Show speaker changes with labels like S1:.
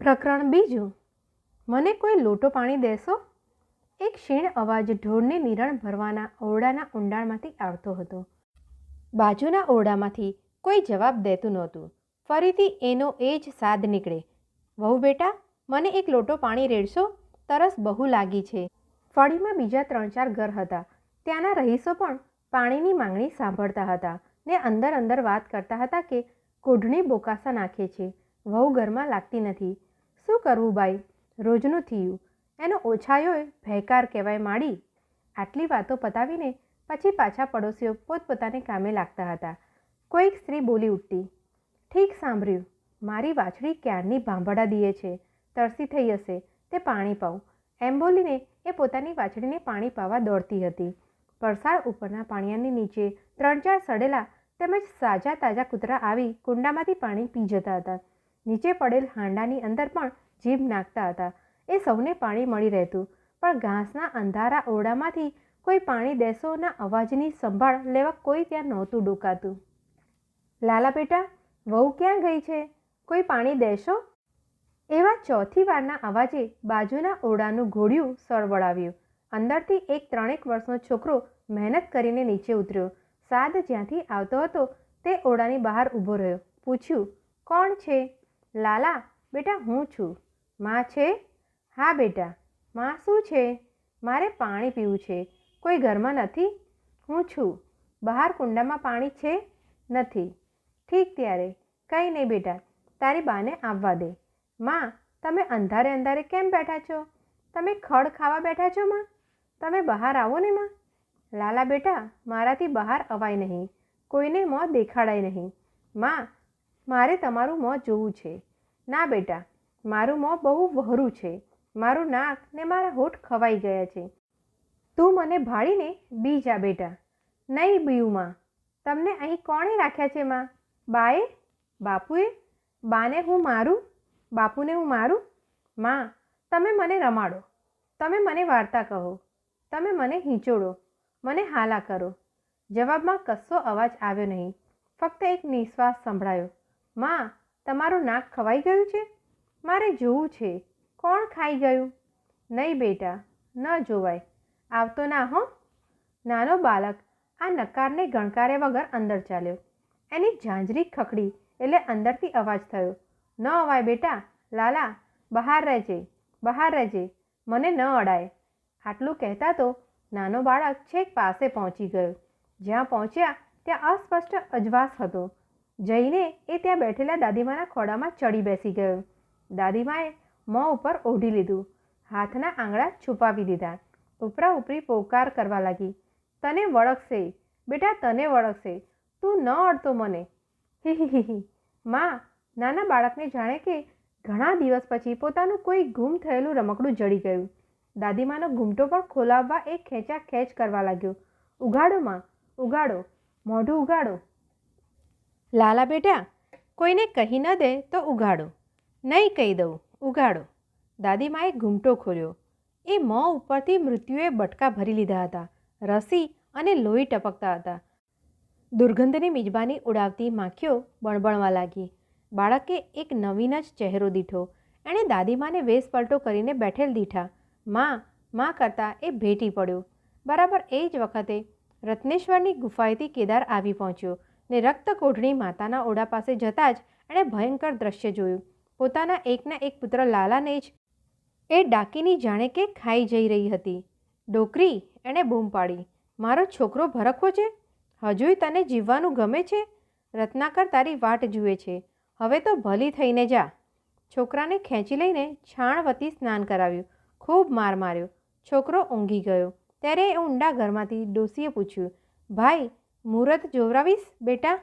S1: પ્રકરણ બીજું. મને કોઈ લોટો પાણી દેશો? એક ક્ષીણ અવાજ ઢોરને નિરણ ભરવાના ઓરડાના ઊંડાણમાંથી આવતો હતો. બાજુના ઓરડામાંથી કોઈ જવાબ દેતું નહોતું. ફરીથી એનો એ જ સાદ નીકળે. વહુ બેટા, મને એક લોટો પાણી રેડશો? તરસ બહુ લાગી છે. ફળીમાં બીજા ત્રણ ચાર ઘર હતા. ત્યાંના રહીશો પણ પાણીની માંગણી સાંભળતા હતા ને અંદર અંદર વાત કરતા હતા કે કોઢણી બોકાસા નાખે છે. વહુ ઘરમાં લાગતી નથી. શું કરવું બાઈ? રોજનું થયું. એનો ઓછાયોય ભયકાર કહેવાય માડી. આટલી વાતો પતાવીને પછી પાછા પડોશીઓ પોતપોતાને કામે લાગતા હતા. કોઈક સ્ત્રી બોલી ઉઠતી, ઠીક સાંભળ્યું. મારી વાછડી ક્યારની ભાંભડા દીએ છે? તરસી થઈ હશે. તે પાણી પાઉં. એમ બોલીને એ પોતાની વાછડીને પાણી પાવા દોડતી હતી. પરસાળ ઉપરના પાણીયાની નીચે ત્રણ ચાર સડેલા તેમજ સાજા તાજા કૂતરા આવી કુંડામાંથી પાણી પી જતા હતા. નીચે પડેલ હાંડાની અંદર પણ જીભ નાખતા હતા. એ સૌને પાણી મળી રહેતું, પણ ઘાસના અંધારા ઓરડામાંથી કોઈ પાણી દેશોના અવાજની સંભાળ લેવા કોઈ ત્યાં નહોતું ડૂકાતું. લાલા બેટા, વહુ ક્યાં ગઈ છે? કોઈ પાણી દેશો? એવા ચોથી વારના અવાજે બાજુના ઓરડાનું ઘોડિયું સળવળાવ્યું. અંદરથી એક ત્રણેક વર્ષનો છોકરો મહેનત કરીને નીચે ઉતર્યો. સાદ જ્યાંથી આવતો હતો, તે ઓરડાની બહાર ઊભો રહ્યો. પૂછ્યું, કોણ છે? લાલા, બેટા હું છું. માં છે? હા, બેટા. માં શું છે? મારે પાણી પીવું છે. કોઈ ઘરમાં નથી? હું છું. બહાર કુંડામાં પાણી છે? નથી. ઠીક ત્યારે. કંઈ નહીં બેટા. તારી બાને આવવા દે. માં, તમે અંધારે અંધારે કેમ બેઠા છો? તમે ખડ ખાવા બેઠા છો, માં? તમે બહાર આવો ને, માં? લાલા બેટા, મારાથી બહાર અવાય નહીં. કોઈને મોં દેખાડાય નહીં. માં મારે તમારું મોં જોવું છે. ના બેટા, મારું મોં બહુ વહરું છે. મારું નાક ને મારા હોઠ ખવાઈ ગયા છે. તું મને ભાળીને બી જા બેટા. નહીં બીયું માં. તમને અહીં કોણે રાખ્યા છે માં? બાએ? બાપુએ? બાને હું મારું? બાપુને હું મારું? માં, તમે મને રમાડો. તમે મને વાર્તા કહો. તમે મને હિંચોડો. મને હાલા કરો. જવાબમાં કશો અવાજ આવ્યો નહીં. ફક્ત એક નિશ્વાસ સંભળાયો. માં, તમારું નાક ખવાઈ ગયું છે? મારે જોવું છે. કોણ ખાઈ ગયું? નહીં બેટા, ન જોવાય. આવતો ના હો. નાનો બાળક, આ નકારને ગણકારે વગર અંદર ચાલ્યો. એની ઝાંઝરી ખખડી એટલે અંદરથી અવાજ થયો. ન અવાય બેટા, લાલા, બહાર રહેજે બહાર રહેજે, મને ન અડાય. આટલું કહેતા તો નાનો બાળક છેક પાસે પહોંચી ગયો. જ્યાં પહોંચ્યા, ત્યાં અસ્પષ્ટ અજવાસ હતો. જઈને એ ત્યાં બેઠેલા દાદીમાના ખોડામાં ચડી બેસી ગયો. દાદીમાએ મોં ઉપર ઓઢી લીધું, હાથના આંગળા છુપાવી દીધા, ઉપરા ઉપરી પોકાર કરવા લાગી. તને વળગશે, બેટા તને વળગશે, તું ન અડતો મને. હી હી હી હી. માં, નાના બાળકને જાણે કે ઘણા દિવસ પછી પોતાનું કોઈ ગુમ થયેલું રમકડું જડી ગયું. દાદીમાનો ઘૂમટો પણ ખોલાવવા એ ખેંચા ખેંચ કરવા લાગ્યો. ઉગાડો, માં, ઉગાડો, મોઢું ઉગાડો. લાલા બેટા, કોઈને કહી ન દે તો ઉઘાડો. નહીં કહી દઉં, ઉઘાડો. દાદીમાએ ઘૂમટો ખોલ્યો. એ મોં ઉપરથી મૃત્યુએ બટકા ભરી લીધા હતા. રસી અને લોહી ટપકતા હતા. દુર્ગંધની મિજબાની ઉડાવતી માખીઓ બણબણવા લાગી. બાળકે એક નવીન જ ચહેરો દીઠો. એણે દાદીમાને વેશ પલટો કરીને બેઠેલ દીઠા. માં માં કરતાં એ ભેટી પડ્યો. બરાબર એ જ વખતે રત્નેશ્વરની ગુફાએથી કેદાર આવી પહોંચ્યો. ને રક્ત કોઢણી માતાના ઓડા પાસે જતાં જ એણે ભયંકર દ્રશ્ય જોયું. પોતાના એકના એક પુત્ર લાલાને જ એ ડાકીની જાણે કે ખાઈ જઈ રહી હતી. ડોકરી, એણે બૂમ પાડી. મારો છોકરો ભરખો છે? હજુય તને જીવવાનું ગમે છે? રત્નાકર તારી વાટ જુએ છે. હવે તો ભલી થઈને જા. છોકરાને ખેંચી લઈને છાણવતી સ્નાન કરાવ્યું. ખૂબ માર માર્યો. છોકરો ઊંઘી ગયો. ત્યારે એ ઊંડા ઘરમાંથી ડોસીએ પૂછ્યું, ભાઈ મુહૂર્ત જોવરાવીશ બેટા?